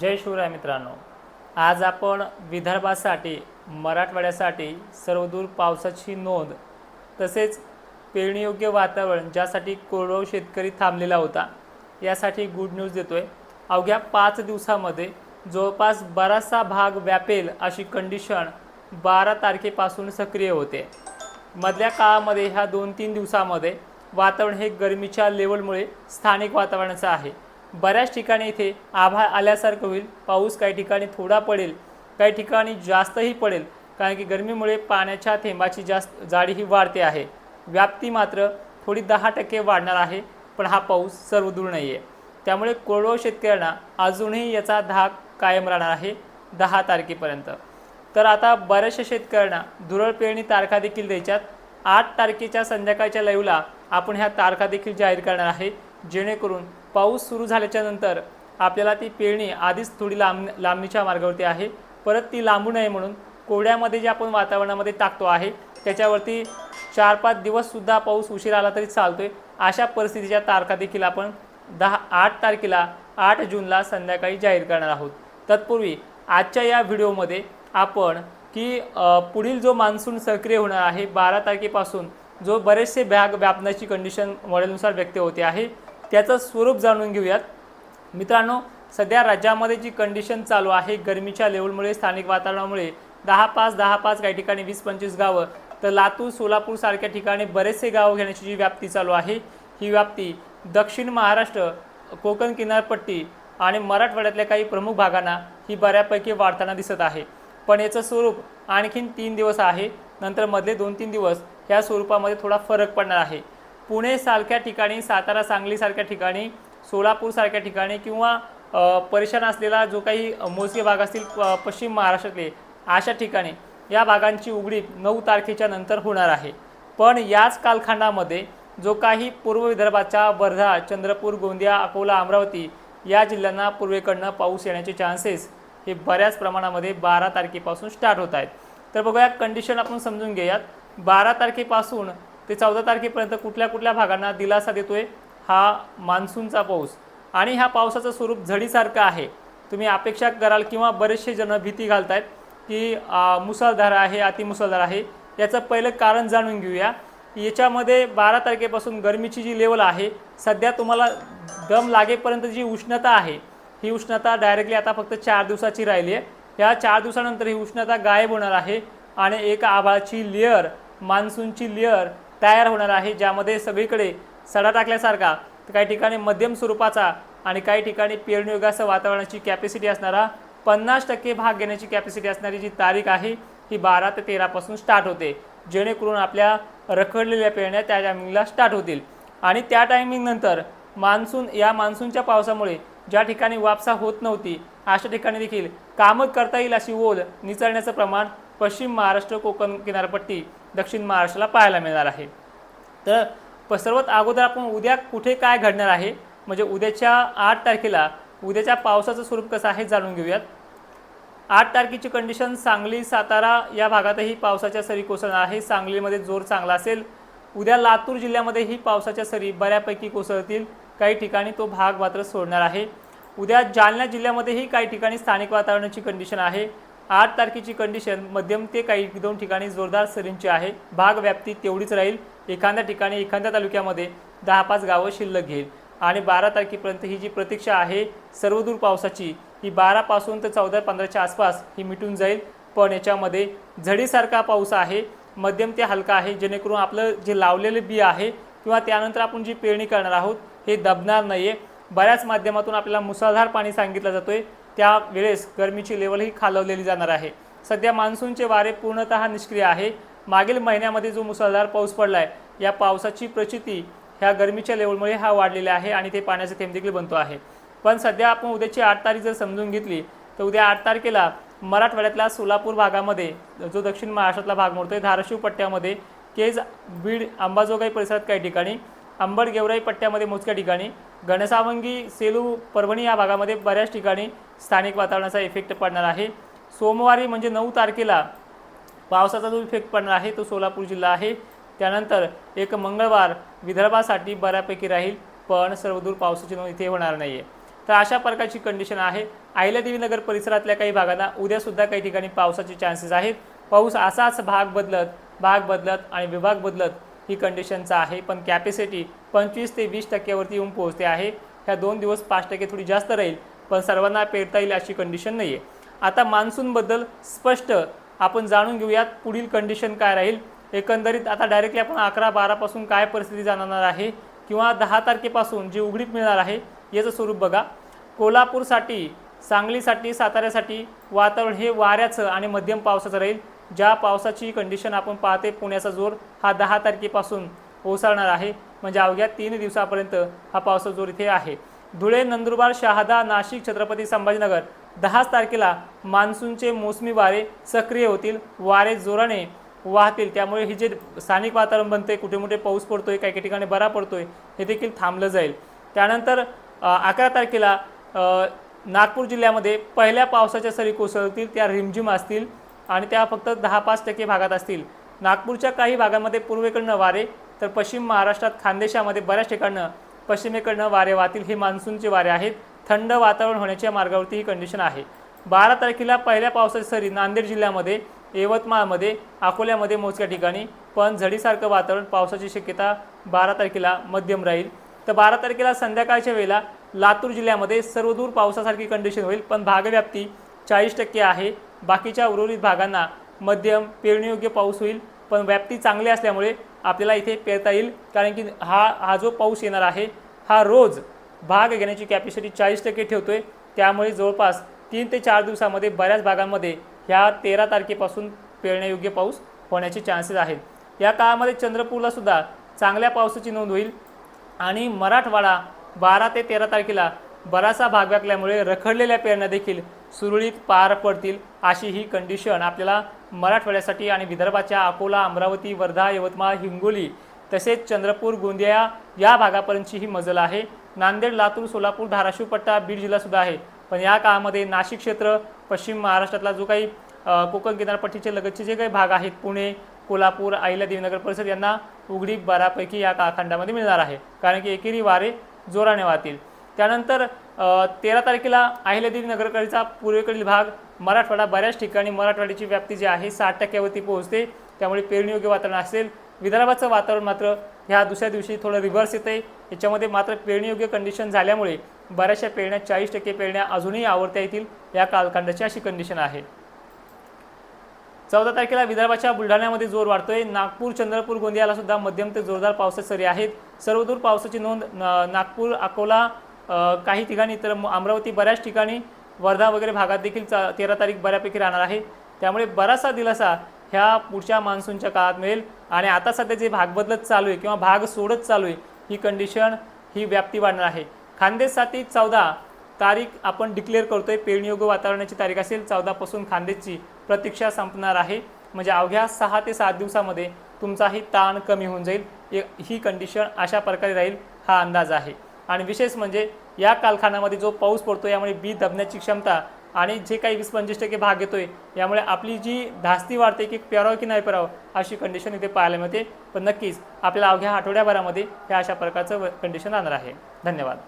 जय शिवराय मित्रांनो. आज आपण विदर्भासाठी मराठवाड्यासाठी सर्वदूर पावसाची नोंद तसेच पेरणीयोग्य वातावरण ज्यासाठी कोरडवाहू शेतकरी थांबलेला होता यासाठी गुड न्यूज देतो आहे अवघ्या पाच दिवसामध्ये जवळपास बराचसा भाग व्यापेल अशी कंडिशन बारा तारखेपासून सक्रिय होते. मधल्या काळामध्ये ह्या दोन तीन दिवसामध्ये वातावरण हे गरमीच्या लेवलमुळे स्थानिक वातावरणाचं आहे. बऱ्याच ठिकाणी इथे आभाळ आल्यासारखं होईल. पाऊस काही ठिकाणी थोडा पडेल काही ठिकाणी जास्तही पडेल. कारण की गरमीमुळे पाण्याच्या थेंबाची जास्त जाडी ही वाढते आहे. व्याप्ती मात्र थोडी दहा टक्के वाढणार आहे पण हा पाऊस सर्वदूर नाही आहे त्यामुळे कोरडवाहू शेतकऱ्यांना अजूनही याचा धाक कायम राहणार आहे दहा तारखेपर्यंत. तर आता बऱ्याचशा शेतकऱ्यांना धुरळ पेरणी तारखा देखील द्यायच्यात. आठ तारखेच्या संध्याकाळच्या लाईव्हला आपण ह्या तारखा देखील जाहीर करणार आहे. जेणेकरून पाऊस सुरू झाल्याच्यानंतर आपल्याला ती पेरणी आधीच थोडी लांब लांबणीच्या मार्गावरती आहे. परत ती लांबू नये म्हणून कोरड्यामध्ये जे आपण वातावरणामध्ये टाकतो आहे त्याच्यावरती चार पाच दिवससुद्धा पाऊस उशीर आला तरी चालतोय. अशा परिस्थितीच्या तारखा देखील आपण दहा आठ तारखेला आठ जूनला संध्याकाळी जाहीर करणार आहोत. तत्पूर्वी आजच्या या व्हिडिओमध्ये आपण की पुढील जो मान्सून सक्रिय होणार आहे बारा तारखेपासून जो बरेचसे बॅग व्यापण्याची कंडिशन मॉडेलनुसार व्यक्त होते आहे त्याचं स्वरूप जाणून घेऊयात. मित्रांनो सध्या राज्यामध्ये जी कंडिशन चालू आहे गरमीच्या लेवलमुळे स्थानिक वातावरणामुळे दहा पाच दहा पाच काही ठिकाणी वीस पंचवीस गावं तर लातूर सोलापूर सारख्या ठिकाणी बरेचसे गावं घेण्याची जी व्याप्ती चालू आहे ही व्याप्ती दक्षिण महाराष्ट्र कोकण किनारपट्टी आणि मराठवाड्यातल्या काही प्रमुख भागांना ही बऱ्यापैकी वाढताना दिसत आहे. पण याचं स्वरूप आणखीन तीन दिवस आहे नंतर मधले दोन तीन दिवस ह्या स्वरूपामध्ये थोडा फरक पडणार आहे. पुणे सारख्या ठिकाणी सातारा सांगलीसारख्या ठिकाणी सोलापूरसारख्या ठिकाणी किंवा परेशान असलेला जो काही मोजके भाग असतील प- पश्चिम महाराष्ट्रातले अशा ठिकाणी या भागांची उघडीप नऊ तारखेच्या नंतर होणार आहे. पण याच कालखंडामध्ये जो काही पूर्व विदर्भाच्या वर्धा चंद्रपूर गोंदिया अकोला अमरावती या जिल्ह्यांना पूर्वेकडनं पाऊस येण्याचे चान्सेस हे बऱ्याच प्रमाणामध्ये बारा तारखेपासून स्टार्ट होत आहेत. तर बघूया कंडिशन आपण समजून घेऊयात. बारा तारखेपासून ते चौदा तारखेपर्यंत कुठल्या कुठल्या भागांना दिलासा देतोय हा मान्सूनचा पाऊस. आणि ह्या पावसाचं स्वरूप झडीसारखं आहे. तुम्ही अपेक्षा कराल किंवा बरेचसे जण भीती घालतायत की मुसळधार आहे अतिमुसळधार आहे याचं पहिलं कारण जाणून घेऊया. याच्यामध्ये बारा तारखेपासून गरमीची जी लेवल आहे सध्या तुम्हाला दम लागेपर्यंत जी उष्णता आहे ही उष्णता डायरेक्टली आता फक्त चार दिवसाची राहिली आहे या चार दिवसानंतर ही उष्णता गायब होणार आहे आणि एक आभाळाची लेअर मान्सूनची लेअर तयार होणार आहे ज्यामध्ये सगळीकडे सडा टाकल्यासारखा काही ठिकाणी मध्यम स्वरूपाचा आणि काही ठिकाणी पेरणीयोगासह वातावरणाची कॅपॅसिटी असणारा पन्नास टक्के भाग घेण्याची कॅपॅसिटी असणारी जी तारीख आहे ही बारा ते तेरापासून स्टार्ट होते. जेणेकरून आपल्या रखडलेल्या पेरण्या त्या टायमिंगला स्टार्ट होतील. आणि त्या टायमिंगनंतर मान्सून या मान्सूनच्या पावसामुळे ज्या ठिकाणी वापसा होत नव्हती अशा ठिकाणी देखील कामं करता येईल अशी ओल निचळण्याचं प्रमाण पश्चिम महाराष्ट्र कोकण किनारपट्टी दक्षिण महाराष्ट्राला पाहायला मिळणार आहे. तर प सर्वात अगोदर आपण उद्या कुठे काय घडणार आहे? म्हणजे उद्याच्या आठ तारखेला उद्याच्या पावसाचं स्वरूप कसं आहे जाणून घेऊयात. आठ तारखेची कंडिशन सांगली सातारा या भागातही पावसाच्या सरी कोसळणार आहे. सांगलीमध्ये जोर चांगला असेल. उद्या लातूर जिल्ह्यामध्येही पावसाच्या सरी बऱ्यापैकी कोसळतील. काही ठिकाणी तो भाग मात्र सोडणार आहे. उद्या जालना जिल्ह्यामध्येही काही ठिकाणी स्थानिक वातावरणाची कंडिशन आहे. आठ तारखेची कंडिशन मध्यम ते काही दोन ठिकाणी जोरदार सरींची आहे. भाग व्याप्ती तेवढीच राहील. एखाद्या ठिकाणी एखाद्या तालुक्यामध्ये दहा पाच गावं शिल्लक घेईल. आणि बारा तारखेपर्यंत ही जी प्रतीक्षा आहे सर्वदूर पावसाची ही बारापासून तर चौदा पंधराच्या आसपास ही मिटून जाईल. पण याच्यामध्ये झडीसारखा पाऊस आहे मध्यम ते हलका आहे जेणेकरून आपलं जे लावलेलं बी आहे किंवा त्यानंतर आपण जी पेरणी करणार आहोत हे दबणार नाही आहे बऱ्याच माध्यमातून आपल्याला मुसळधार पाणी सांगितलं जातो आहे त्या वेळेस गरमीची लेवलही खालवलेली जाणार आहे. सध्या मान्सूनचे वारे पूर्णतः निष्क्रिय आहे. मागील महिन्यामध्ये जो मुसळधार पाऊस पडला आहे या पावसाची प्रचिती ह्या गरमीच्या लेवलमुळे हा वाढलेला आहे आणि ते पाण्याचे थेंब देखील बनतो आहे. पण सध्या आपण उद्याची आठ तारीख जर समजून घेतली तर उद्या आठ तारखेला मराठवाड्यातल्या सोलापूर भागामध्ये जो दक्षिण महाराष्ट्रातला भाग मोडतो आहे धाराशिव पट्ट्यामध्ये केज बीड अंबाजोगाई परिसरात काही ठिकाणी अंबड गेवराई पट्ट्यामध्ये मोजक्या ठिकाणी घनसावंगी सेलू परभणी या भागामध्ये बऱ्याच ठिकाणी स्थानिक वातावरणाचा इफेक्ट पडणार आहे. सोमवारी म्हणजे नऊ तारखेला पावसाचा जो इफेक्ट पडणार आहे तो सोलापूर जिल्हा आहे. त्यानंतर एक मंगळवार विदर्भासाठी बऱ्यापैकी राहील पण सर्वदूर पावसाची नोंद इथे होणार नाही आहे तर अशा प्रकारची कंडिशन आहे. अहिल्यादेवी नगर परिसरातल्या काही भागांना उद्यासुद्धा काही ठिकाणी पावसाचे चान्सेस आहेत. पाऊस असाच भाग बदलत भाग बदलत आणि विभाग बदलत ही कंडिशनचा आहे पण कॅपॅसिटी पंचवीस ते वीस टक्क्यावरती येऊन पोहोचते आहे. ह्या दोन दिवस पाच टक्के थोडी जास्त राहील पण सर्वांना पेरता येईल अशी कंडिशन नाही आहे आता मान्सूनबद्दल स्पष्ट आपण जाणून घेऊयात पुढील कंडिशन काय राहील. एकंदरीत आता डायरेक्टली आपण अकरा बारापासून काय परिस्थिती जाणवणार आहे किंवा दहा तारखेपासून जी उघडीप मिळणार आहे याचं स्वरूप बघा. कोल्हापूरसाठी सांगलीसाठी साताऱ्यासाठी वातावरण हे वाऱ्याचं आणि मध्यम पावसाचं राहील. ज्या पावसाची कंडिशन आपण पाहते पुण्याचा जोर हा दहा तारखेपासून ओसरणार आहे. म्हणजे अवघ्या तीन दिवसापर्यंत हा पावसाचा जोर इथे आहे. धुळे नंदुरबार शहादा नाशिक छत्रपती संभाजीनगर दहाच तारखेला मान्सूनचे मोसमी वारे सक्रिय होतील वारे जोराने वाहतील. त्यामुळे हे जे स्थानिक वातावरण बनते कुठे मोठे पाऊस पडतोय काही काही ठिकाणी बरा पडतोय हे देखील थांबलं जाईल. त्यानंतर अकरा तारखेला नागपूर जिल्ह्यामध्ये पहिल्या पावसाच्या सरी कोसळतील त्या रिमझिम असतील. आणि त्या फक्त दहा पाच टक्के भागात असतील. नागपूरच्या काही भागांमध्ये पूर्वेकडनं वारे तर पश्चिम महाराष्ट्रात खानदेशामध्ये बऱ्याच ठिकाणं पश्चिमेकडनं वारे वाहतील हे मान्सूनचे वारे आहेत. थंड वातावरण होण्याच्या मार्गावरती ही कंडिशन आहे. बारा तारखेला पहिल्या पावसाची सरी नांदेड जिल्ह्यामध्ये यवतमाळमध्ये अकोल्यामध्ये मोजक्या ठिकाणी पण झडीसारखं वातावरण पावसाची शक्यता बारा तारखेला मध्यम राहील. तर बारा तारखेला संध्याकाळच्या वेळेला लातूर जिल्ह्यामध्ये सर्वदूर पावसासारखी कंडिशन होईल पण भागव्याप्ती चाळीस टक्के आहे. बाकीच्या उर्वरित भागांना मध्यम पेरणीयोग्य पाऊस होईल पण व्याप्ती चांगली असल्यामुळे आपल्याला इथे पेरता येईल. कारण की हा हा जो पाऊस येणार आहे हा रोज भाग घेण्याची कॅपॅसिटी चाळीस टक्के ठेवतो आहे त्यामुळे जवळपास तीन ते चार दिवसामध्ये बऱ्याच भागांमध्ये ह्या तेरा तारखेपासून पेरण्यायोग्य पाऊस होण्याचे चान्सेस आहेत. या काळामध्ये चंद्रपूरला सुद्धा चांगल्या पावसाची नोंद होईल आणि मराठवाडा बारा ते तेरा तारखेला बराचसा भाग व्यापल्यामुळे रखडलेल्या पेरण्या देखील सुरळीत पार पडतील अशी ही कंडिशन आपल्याला मराठवाड्यासाठी आणि विदर्भाच्या अकोला अमरावती वर्धा यवतमाळ हिंगोली तसेच चंद्रपूर गोंदिया या भागापर्यंतची ही मजल आहे. नांदेड लातूर सोलापूर धाराशिव पट्टा बीड जिल्हासुद्धा आहे. पण या काळामध्ये नाशिक क्षेत्र पश्चिम महाराष्ट्रातला जो काही कोकण किनारपट्टीचे लगतचे जे काही भाग आहेत पुणे कोल्हापूर आईला देवीनगर परिसर यांना उघडी बऱ्यापैकी या काळखंडामध्ये मिळणार आहे. कारण की एकेरी वारे जोराने वाहतील. त्यानंतर तेरा तारखेला अहिल्यादेवी नगरकरीचा पूर्वेकडील भाग मराठवाडा बऱ्याच ठिकाणी मराठवाड्याची व्याप्ती जी आहे साठ टक्क्यावरती पोहोचते. त्यामुळे पेरणीयोग्य वातावरण असेल. विदर्भाचं वातावरण मात्र ह्या दुसऱ्या दिवशी थोडं रिव्हर्स येतं आहे याच्यामध्ये मात्र पेरणीयोग्य कंडिशन झाल्यामुळे बऱ्याचशा पेरण्या चाळीस टक्के पेरण्या अजूनही आवडता येतील. या कालखंडाची अशी कंडिशन आहे. चौदा तारखेला विदर्भाच्या बुलढाण्यामध्ये जोर वाढतोय. नागपूर चंद्रपूर गोंदियाला सुद्धा मध्यम ते जोरदार पावसाच्या सरी आहेत. सर्वदूर पावसाची नोंद न- नागपूर अकोला काही ठिकाणी तर म- अमरावती बऱ्याच ठिकाणी वर्धा वगैरे भागात देखील चा तेरा तारीख बऱ्यापैकी राहणार आहे. त्यामुळे बराचसा दिलासा ह्या पुढच्या मान्सूनच्या काळात मिळेल. आणि आता सध्या जे भाग बदलत चालू आहे किंवा भाग सोडत चालू आहे ही कंडिशन ही व्याप्ती वाढणार आहे. खानदेशसाठी चौदा तारीख आपण डिक्लेअर करतोय. पेरणीयोग्य वातावरणाची तारीख असेल चौदापासून खानदेशची प्रतीक्षा संपणार आहे. म्हणजे अवघ्या सहा ते सात दिवसामध्ये तुमचाही ताण कमी होऊन जाईल. ए- ही कंडिशन अशा प्रकारे राहील हा अंदाज आहे. आणि विशेष म्हणजे या कालखानामध्ये जो पाऊस पडतो यामुळे बी दबण्याची क्षमता आणि जे काही वीस पंचवीस टक्के भाग येतोय यामुळे आपली जी धास्ती वाढते की पेरावं की नाही पेरावं अशी कंडिशन इथे पाहायला मिळते. पण नक्कीच आपल्याला अवघ्या आठवड्याभरामध्ये ह्या अशा प्रकारचं कंडिशन राहणार आहे. धन्यवाद.